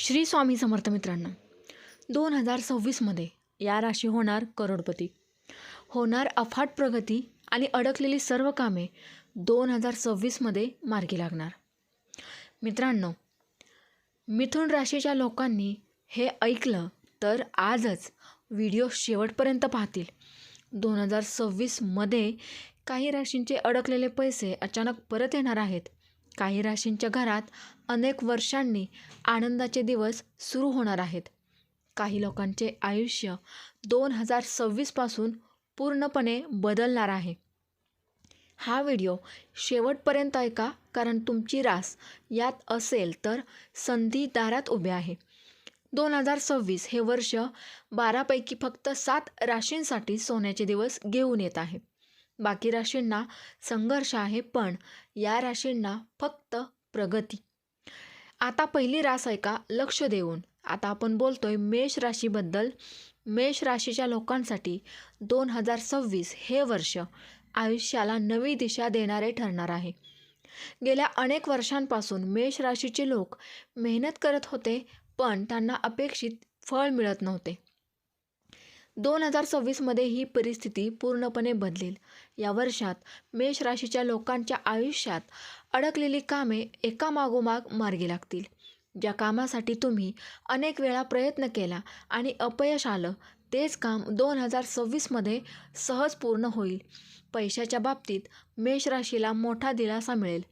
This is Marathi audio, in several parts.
श्री स्वामी समर्थ मित्रांनो दोन हजार सव्वीसमध्ये या राशी होणार करोडपती. होणार अफाट प्रगती आणि अडकलेली सर्व कामे दोन हजार सव्वीसमध्ये मार्गी लागणार. मित्रांनो मिथुन राशीच्या लोकांनी हे ऐकलं तर आजच व्हिडिओ शेवटपर्यंत पाहतील. दोन हजार सव्वीसमध्ये काही राशींचे अडकलेले पैसे अचानक परत येणार आहेत. काही राशींच्या घरात अनेक वर्षांनी आनंदाचे दिवस सुरू होणार आहेत. काही लोकांचे आयुष्य दोन हजार सव्वीसपासून पूर्णपणे बदलणार आहे. हा व्हिडिओ शेवटपर्यंत ऐका कारण तुमची रास यात असेल तर संधी दारात उभे आहे. दोन हजार सव्वीस हे वर्ष बारापैकी फक्त सात राशींसाठी सोन्याचे दिवस घेऊन येत आहे. बाकी राशींना संघर्ष आहे पण या राशींना फक्त प्रगती. आता पहिली रास ऐका लक्ष देऊन. आता आपण बोलतोय मेष राशीबद्दल. मेष राशीच्या लोकांसाठी दोन हजार सव्वीस हे वर्ष आयुष्याला नवी दिशा देणारे ठरणार आहे. गेल्या अनेक वर्षांपासून मेष राशीचे लोक मेहनत करत होते पण त्यांना अपेक्षित फळ मिळत नव्हते. दोन हजार सव्वीसमध्ये ही परिस्थिती पूर्णपणे बदलेल. या वर्षात मेष राशीच्या लोकांच्या आयुष्यात अडकलेली कामे एकामागोमाग मार्गी लागतील. ज्या कामासाठी तुम्ही अनेक वेळा प्रयत्न केला आणि अपयश आलं तेच काम दोन हजार सव्वीसमध्ये सहज पूर्ण होईल. पैशाच्या बाबतीत मेष राशीला मोठा दिलासा मिळेल.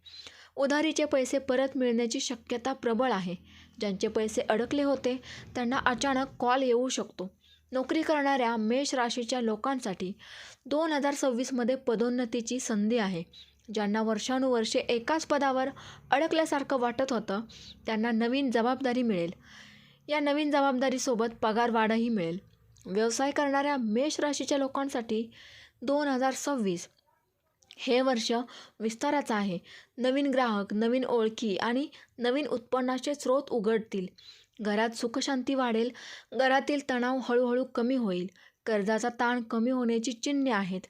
उधारीचे पैसे परत मिळण्याची शक्यता प्रबळ आहे. ज्यांचे पैसे अडकले होते त्यांना अचानक कॉल येऊ शकतो. नोकरी करणाऱ्या मेष राशीच्या लोकांसाठी दोन हजार सव्वीसमध्ये पदोन्नतीची संधी आहे. ज्यांना वर्षानुवर्षे एकाच पदावर अडकल्यासारखं वाटत होतं त्यांना नवीन जबाबदारी मिळेल. या नवीन जबाबदारीसोबत पगारवाढही मिळेल. व्यवसाय करणाऱ्या मेष राशीच्या लोकांसाठी दोन हजार सव्वीस हे वर्ष विस्ताराचं आहे. नवीन ग्राहक नवीन ओळखी आणि नवीन उत्पन्नाचे स्रोत उघडतील. घरात सुखशांती वाढेल घरातील तणाव हळूहळू कमी होईल कर्जाचा ताण कमी होण्याची चिन्हे आहेत.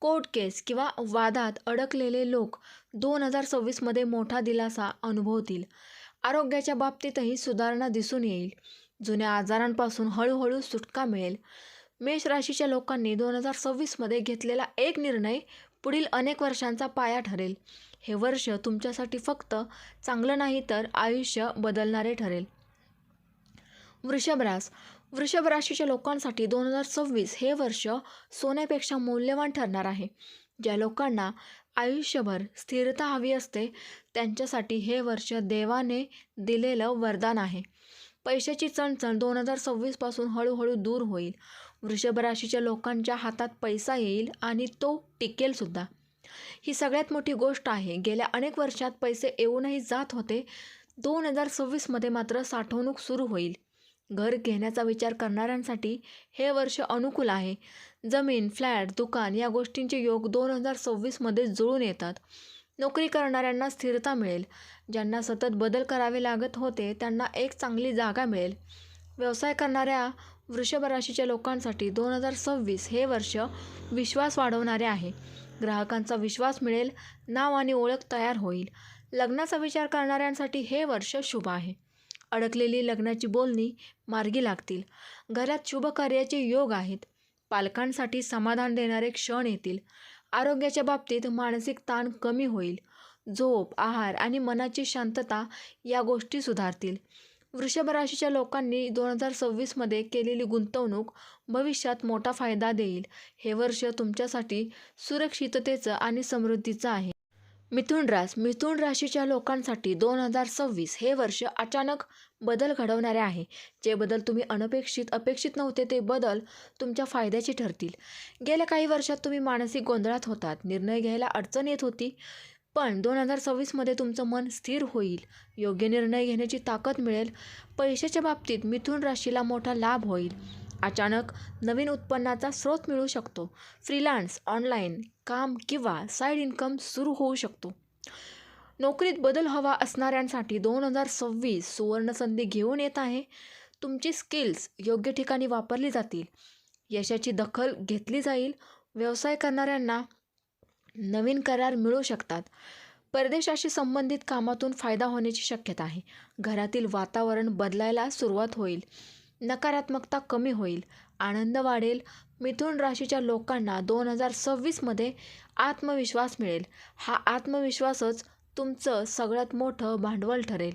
कोर्ट केस किंवा वादात अडकलेले लोक दोन हजार सव्वीसमध्ये मोठा दिलासा अनुभवतील. आरोग्याच्या बाबतीतही सुधारणा दिसून येईल. जुन्या आजारांपासून हळूहळू सुटका मिळेल. मेष राशीच्या लोकांनी दोन हजार सव्वीसमध्ये घेतलेला एक निर्णय पुढील अनेक वर्षांचा पाया ठरेल. हे वर्ष तुमच्यासाठी फक्त चांगलं नाही तर आयुष्य बदलणारे ठरेल. वृषभरास वृषभ राशीच्या लोकांसाठी दोन हजार सव्वीस हे वर्ष सोन्यापेक्षा मौल्यवान ठरणार आहे. ज्या लोकांना आयुष्यभर स्थिरता हवी असते त्यांच्यासाठी हे वर्ष देवाने दिलेलं वरदान आहे. पैशाची चणचण दोन हजार सव्वीसपासून हळूहळू दूर होईल. वृषभ राशीच्या लोकांच्या हातात पैसा येईल आणि तो टिकेलसुद्धा ही सगळ्यात मोठी गोष्ट आहे. गेल्या अनेक वर्षात पैसे येऊनही जात होते. दोन हजार सव्वीसमध्ये मात्र साठवणूक सुरू होईल. घर घेण्याचा विचार करणाऱ्यांसाठी हे वर्ष अनुकूल आहे. जमीन फ्लॅट दुकान या गोष्टींचे योग दोन हजार सव्वीसमध्ये जुळून येतात. नोकरी करणाऱ्यांना स्थिरता मिळेल. ज्यांना सतत बदल करावे लागत होते त्यांना एक चांगली जागा मिळेल. व्यवसाय करणाऱ्या वृषभ राशीच्या लोकांसाठी दोन हजार सव्वीस हे वर्ष विश्वास वाढवणारे आहे. ग्राहकांचा विश्वास मिळेल नाव आणि ओळख तयार होईल. लग्नाचा विचार करणाऱ्यांसाठी हे वर्ष शुभ आहे. अडकलेली लग्नाची बोलणी मार्गी लागतील. घरात शुभकार्याचे योग आहेत. पालकांसाठी समाधान देणारे क्षण येतील. आरोग्याच्या बाबतीत मानसिक ताण कमी होईल. झोप आहार आणि मनाची शांतता या गोष्टी सुधारतील. वृषभ राशीच्या लोकांनी दोन हजार सव्वीसमध्ये केलेली गुंतवणूक भविष्यात मोठा फायदा देईल. हे वर्ष तुमच्यासाठी सुरक्षिततेचं आणि समृद्धीचं आहे. मिथुन रास मिथुन राशीच्या लोकांसाठी दोन हजार सव्वीस हे वर्ष अचानक बदल घडवणारे आहे. जे बदल तुम्ही अनपेक्षित अपेक्षित नव्हते ते बदल तुमच्या फायद्याचे ठरतील. गेल्या काही वर्षात तुम्ही मानसिक गोंधळात होतात. निर्णय घ्यायला अडचण येत होती पण दोन हजार सव्वीसमध्ये तुमचं मन स्थिर होईल. योग्य निर्णय घेण्याची ताकद मिळेल. पैशाच्या बाबतीत मिथुन राशीला मोठा लाभ होईल. अचानक नवीन उत्पन्नाचा स्रोत मिळू शकतो. फ्रीलान्स ऑनलाईन काम किंवा साईड इन्कम सुरू होऊ शकतो. नोकरीत बदल हवा असणाऱ्यांसाठी दोन हजार सव्वीस सुवर्णसंधी घेऊन येत आहे. तुमची स्किल्स योग्य ठिकाणी वापरली जातील. यशाची दखल घेतली जाईल. व्यवसाय करणाऱ्यांना नवीन करार मिळू शकतात. परदेशाशी संबंधित कामातून फायदा होण्याची शक्यता आहे. घरातील वातावरण बदलायला सुरुवात होईल. नकारात्मकता कमी होईल. आनंद वाढेल. मिथुन राशीच्या लोकांना दोन हजार सव्वीसमध्ये आत्मविश्वास मिळेल. हा आत्मविश्वासच तुमचं सगळ्यात मोठं भांडवल ठरेल.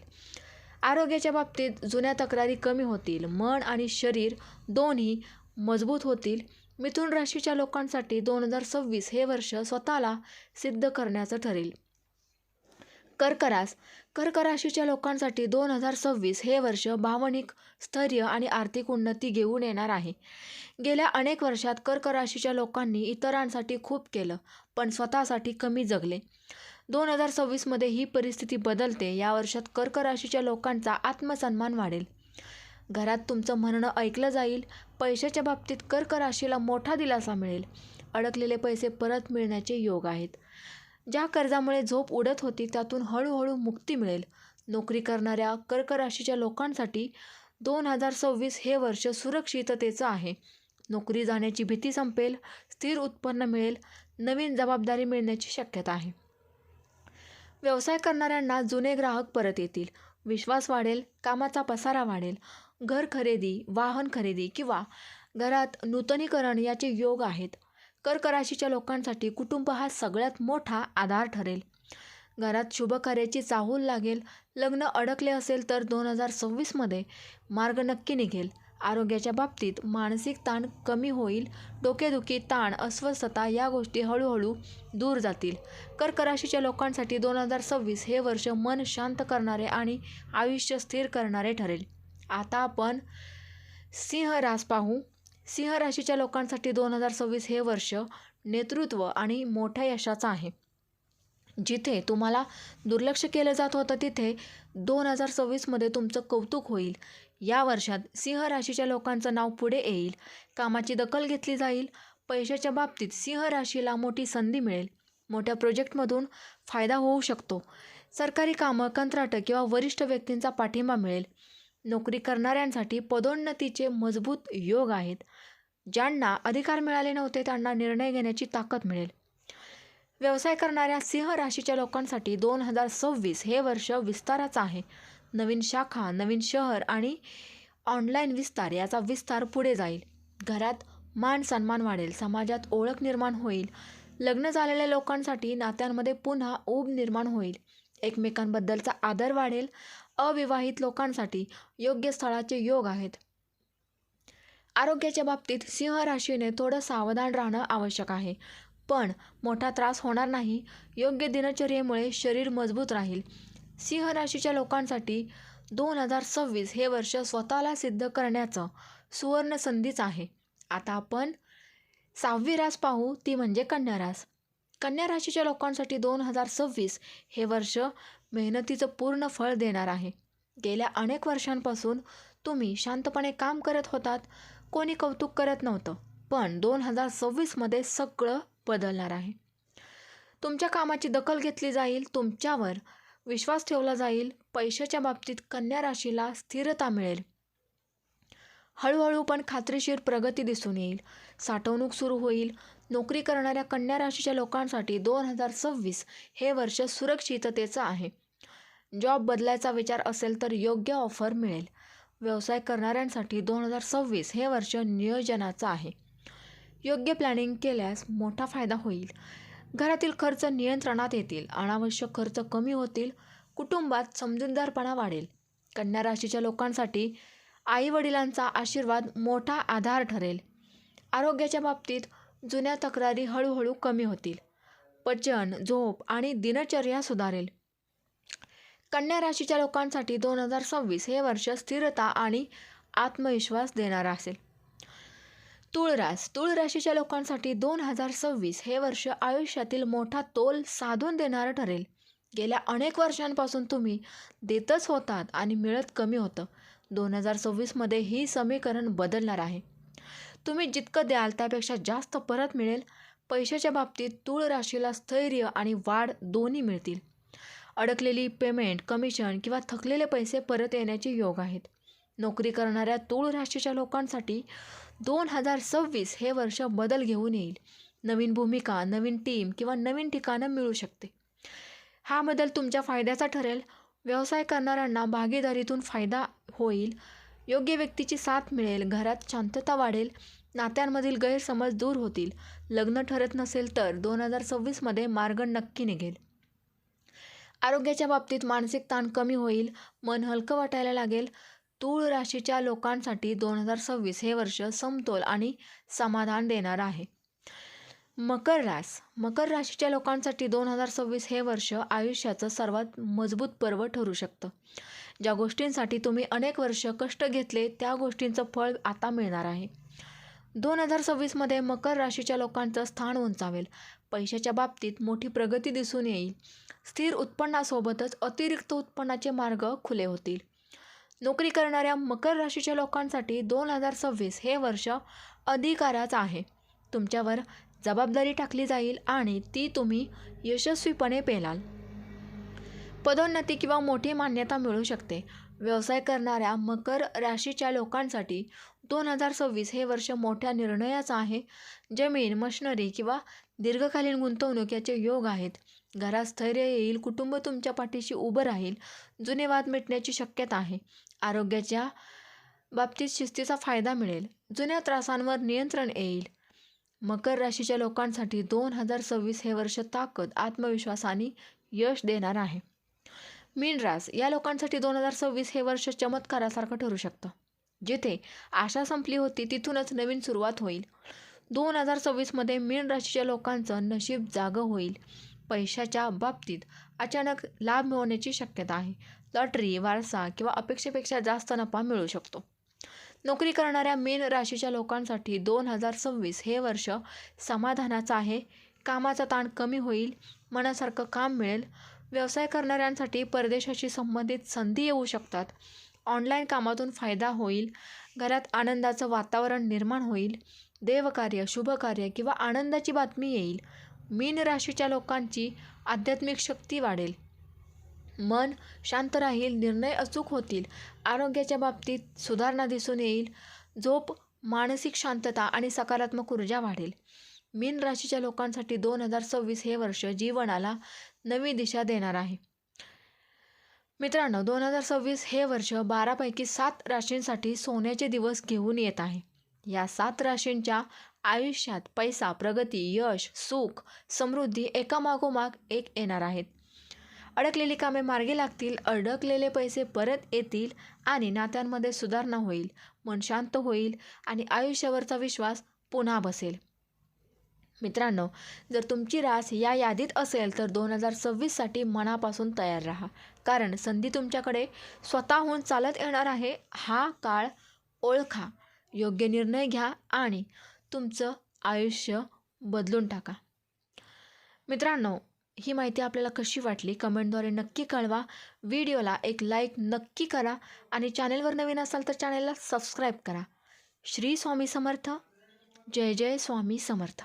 आरोग्याच्या बाबतीत जुन्या तक्रारी कमी होतील. मन आणि शरीर दोन्ही मजबूत होतील. मिथुन राशीच्या लोकांसाठी दोन हजार सव्वीस हे वर्ष स्वतःला सिद्ध करण्याचं ठरेल. कर्करास. कर्कराशीच्या कर्क राशीच्या लोकांसाठी दोन हजार सव्वीस हे वर्ष भावनिक स्थैर्य आणि आर्थिक उन्नती घेऊन येणार आहे. गेल्या अनेक वर्षात कर्क राशीच्या लोकांनी इतरांसाठी खूप केलं पण स्वतःसाठी कमी जगले. दोन हजार सव्वीसमध्ये ही परिस्थिती बदलते या वर्षात कर्क राशीच्या लोकांचा आत्मसन्मान वाढेल. घरात तुमचं म्हणणं ऐकलं जाईल पैशाच्या बाबतीत कर्क राशीला मोठा दिलासा मिळेल. अडकलेले पैसे परत मिळण्याचे योग आहेत. ज्या कर्जामुळे झोप उडत होती त्यातून हळूहळू मुक्ती मिळेल. नोकरी करणाऱ्या कर्क राशीच्या लोकांसाठी दोन हजार सव्वीस हे वर्ष सुरक्षिततेचं आहे. नोकरी जाण्याची भीती संपेल स्थिर उत्पन्न मिळेल नवीन जबाबदारी मिळण्याची शक्यता आहे. व्यवसाय करणाऱ्यांना जुने ग्राहक परत येतील. विश्वास वाढेल कामाचा पसारा वाढेल. घर खरेदी वाहन खरेदी किंवा घरात नूतनीकरण याचे योग आहेत. कर्क राशीच्या लोकांसाठी कुटुंब हा सगळ्यात मोठा आधार ठरेल. घरात शुभकार्याची चाहूल लागेल लग्न अडकले असेल तर दोन हजार सव्वीसमध्ये मार्ग नक्की निघेल. आरोग्याच्या बाबतीत मानसिक ताण कमी होईल डोकेदुखी ताण अस्वस्थता या गोष्टी हळूहळू दूर जातील. कर्क राशीच्या लोकांसाठी दोन हजार सव्वीस हे वर्ष मन शांत करणारे आणि आयुष्य स्थिर करणारे ठरेल. आता आपण सिंह रास पाहू. सिंह राशीच्या लोकांसाठी दोन हजार सव्वीस हे वर्ष नेतृत्व आणि मोठ्या यशाचं आहे. जिथे तुम्हाला दुर्लक्ष केलं जात होतं तिथे दोन हजार सव्वीसमध्ये तुमचं कौतुक होईल. या वर्षात सिंह राशीच्या लोकांचं नाव पुढे येईल. कामाची दखल घेतली जाईल. पैशाच्या बाबतीत सिंह राशीला मोठी संधी मिळेल. मोठ्या प्रोजेक्टमधून फायदा होऊ शकतो. सरकारी कामं कंत्राटं किंवा वरिष्ठ व्यक्तींचा पाठिंबा मिळेल. नोकरी करणाऱ्यांसाठी पदोन्नतीचे मजबूत योग आहेत. ज्यांना अधिकार मिळाले नव्हते त्यांना निर्णय घेण्याची ताकद मिळेल. व्यवसाय करणाऱ्या सिंह राशीच्या लोकांसाठी दोन हजार सव्वीस हे वर्ष विस्ताराचं आहे. नवीन शाखा नवीन शहर आणि ऑनलाईन विस्तार याचा विस्तार पुढे जाईल. घरात मान सन्मान वाढेल समाजात ओळख निर्माण होईल. लग्न झालेल्या लोकांसाठी नात्यांमध्ये पुन्हा ऊब निर्माण होईल. एकमेकांबद्दलचा आदर वाढेल. अविवाहित लोकांसाठी योग्य स्थळाचे योग आहेत. आरोग्याच्या बाबतीत सिंह राशीने थोडं सावधान राहणं आवश्यक आहे. पण मोठा त्रास होणार नाही. योग्य दिनचर्येमुळे शरीर मजबूत राहील. सिंह राशीच्या लोकांसाठी दोन हजार सव्वीस हे वर्ष स्वतःला सिद्ध करण्याचं सुवर्ण संधीच आहे. आता आपण सहावी रास पाहू. ती म्हणजे कन्या रास. कन्या राशीच्या लोकांसाठी दोन हजार सव्वीस हे वर्ष मेहनतीचं पूर्ण फळ देणार आहे. गेल्या अनेक वर्षांपासून तुम्ही शांतपणे काम करत होतात कोणी कौतुक करत नव्हतं पण दोन हजार सव्वीसमध्ये सगळं बदलणार आहे. तुमच्या कामाची दखल घेतली जाईल तुमच्यावर विश्वास ठेवला जाईल पैशाच्या बाबतीत कन्या राशीला स्थिरता मिळेल. हळूहळू पण खात्रीशीर प्रगती दिसून येईल. साठवणूक सुरू होईल नोकरी करणाऱ्या कन्या राशीच्या लोकांसाठी दोन हजार सव्वीस हे वर्ष सुरक्षिततेचं आहे. जॉब बदलायचा विचार असेल तर योग्य ऑफर मिळेल. व्यवसाय करणाऱ्यांसाठी दोन हजार सव्वीस हे वर्ष नियोजनाचं आहे. योग्य प्लॅनिंग केल्यास मोठा फायदा होईल. घरातील खर्च नियंत्रणात येतील. अनावश्यक खर्च कमी होतील. कुटुंबात समजूतदारपणा वाढेल. कन्या राशीच्या लोकांसाठी आईवडिलांचा आशीर्वाद मोठा आधार ठरेल. आरोग्याच्या बाबतीत जुन्या तक्रारी हळूहळू कमी होतील. पचन झोप आणि दिनचर्या सुधारेल. कन्या राशीच्या लोकांसाठी दोन हजार सव्वीस हे वर्ष स्थिरता आणि आत्मविश्वास देणारा असेल. तुळरास तुळ राशीच्या लोकांसाठी दोन हजार सव्वीस हे वर्ष आयुष्यातील मोठा तोल साधून देणारं ठरेल. गेल्या अनेक वर्षांपासून तुम्ही देतच होतात आणि मिळत कमी होतं. दोन हजार सव्वीसमध्ये ही समीकरण बदलणार आहे. तुम्ही जितकं द्याल त्यापेक्षा जास्त परत मिळेल. पैशाच्या बाबतीत तूळ राशीला स्थैर्य आणि वाढ दोन्ही मिळतील. अडकलेली पेमेंट कमिशन किंवा थकलेले पैसे परत येण्याचे योग आहेत. नोकरी करणाऱ्या तूळ राशीच्या लोकांसाठी दोन हजार सव्वीस हे वर्ष बदल घेऊन येईल. नवीन भूमिका नवीन टीम किंवा नवीन ठिकाणं मिळू शकते. हा बदल तुमच्या फायद्याचा ठरेल. व्यवसाय करणाऱ्यांना भागीदारीतून फायदा होईल. योग्य व्यक्तीची साथ मिळेल घरात शांतता वाढेल नात्यांमधील गैरसमज दूर होतील. लग्न ठरत नसेल तर दोन हजार सव्वीसमध्ये मार्ग नक्की निघेल. आरोग्याच्या बाबतीत मानसिक ताण कमी होईल मन हलकं वाटायला लागेल. तूळ राशीच्या लोकांसाठी दोन हजार सव्वीस हे वर्ष समतोल आणि समाधान देणार आहे. मकर रास मकर राशीच्या लोकांसाठी दोन हजार सव्वीस हे वर्ष आयुष्याचं सर्वात मजबूत पर्व ठरू शकतं. ज्या गोष्टींसाठी तुम्ही अनेक वर्ष कष्ट घेतले त्या गोष्टींचं फळ आता मिळणार आहे. दोन हजार सव्वीसमध्ये मकर राशीच्या लोकांचं स्थान उंचावेल. पैशाच्या बाबतीत मोठी प्रगती दिसून येईल. स्थिर उत्पन्नासोबतच अतिरिक्त उत्पन्नाचे मार्ग खुले होतील. नोकरी करणाऱ्या मकर राशीच्या लोकांसाठी दोन हजार सव्वीस हे वर्ष अधिकाराचं आहे. तुमच्यावर जबाबदारी टाकली जाईल आणि ती तुम्ही यशस्वीपणे पेलाल. पदोन्नती किंवा मोठी मान्यता मिळू शकते. व्यवसाय करणाऱ्या मकर राशीच्या लोकांसाठी दोन हजार सव्वीस हे वर्ष मोठ्या निर्णयाचं आहे. जमीन मशिनरी किंवा दीर्घकालीन गुंतवणूक याचे योग आहेत. घरात स्थैर्य येईल कुटुंब तुमच्या पाठीशी उभं राहील जुने वाद मिटण्याची शक्यता आहे. आरोग्याच्या बाबतीत शिस्तीचा फायदा मिळेल जुन्या त्रासांवर नियंत्रण येईल. मकर राशीच्या लोकांसाठी दोन हजार सव्वीस हे वर्ष ताकद आत्मविश्वासाने यश देणार आहे. मीन रास या लोकांसाठी दोन हजार सव्वीस हे वर्ष चमत्कारासारखं ठरू शकतं. जिथे आशा संपली होती तिथूनच नवीन सुरुवात होईल. दोन हजार सव्वीसमध्ये मीन राशीच्या लोकांचं नशीब जागं होईल. पैशाच्या बाबतीत अचानक लाभ मिळवण्याची शक्यता आहे. लॉटरी वारसा किंवा अपेक्षेपेक्षा जास्त नफा मिळू शकतो. नोकरी करणाऱ्या मीन राशीच्या लोकांसाठी दोन हजार सव्वीस हे वर्ष समाधानाचं आहे. कामाचा ताण कमी होईल. मनासारखं काम मिळेल. व्यवसाय करणाऱ्यांसाठी परदेशाशी संबंधित संधी येऊ शकतात. ऑनलाईन कामातून फायदा होईल. घरात आनंदाचं वातावरण निर्माण होईल. देवकार्य शुभकार्य किंवा आनंदाची बातमी येईल. मीन राशीच्या लोकांची आध्यात्मिक शक्ती वाढेल. मन शांत राहील निर्णय अचूक होतील. आरोग्याच्या बाबतीत सुधारणा दिसून येईल. झोप मानसिक शांतता आणि सकारात्मक ऊर्जा वाढेल. मीन राशीच्या लोकांसाठी दोन हजार सव्वीस हे वर्ष जीवनाला नवी दिशा देणार आहे. मित्रांनो दोन हजार सव्वीस हे वर्ष बारापैकी सात राशींसाठी सोन्याचे दिवस घेऊन येत आहे. या सात राशींच्या आयुष्यात पैसा प्रगती यश सुख समृद्धी एकामागोमाग एक येणार आहेत. अडकलेली कामे मार्गी लागतील अडकलेले पैसे परत येतील आणि नात्यांमध्ये सुधारणा होईल मन शांत होईल आणि आयुष्यावरचा विश्वास पुन्हा बसेल. मित्रांनो जर तुमची रास या यादीत असेल तर दोन हजार सव्वीससाठी मनापासून तयार राहा. कारण संधी तुमच्याकडे स्वतःहून चालत येणार आहे. हा काळ ओळखा योग्य निर्णय घ्या आणि तुमचं आयुष्य बदलून टाका. मित्रांनो ही माहिती आपल्याला कशी वाटली? कमेंटद्वारे नक्की कळवा. व्हिडिओला एक लाईक नक्की करा आणि चॅनेलवर नवीन असाल तर चॅनेलला सबस्क्राईब करा. श्री स्वामी समर्थ. जय जय स्वामी समर्थ.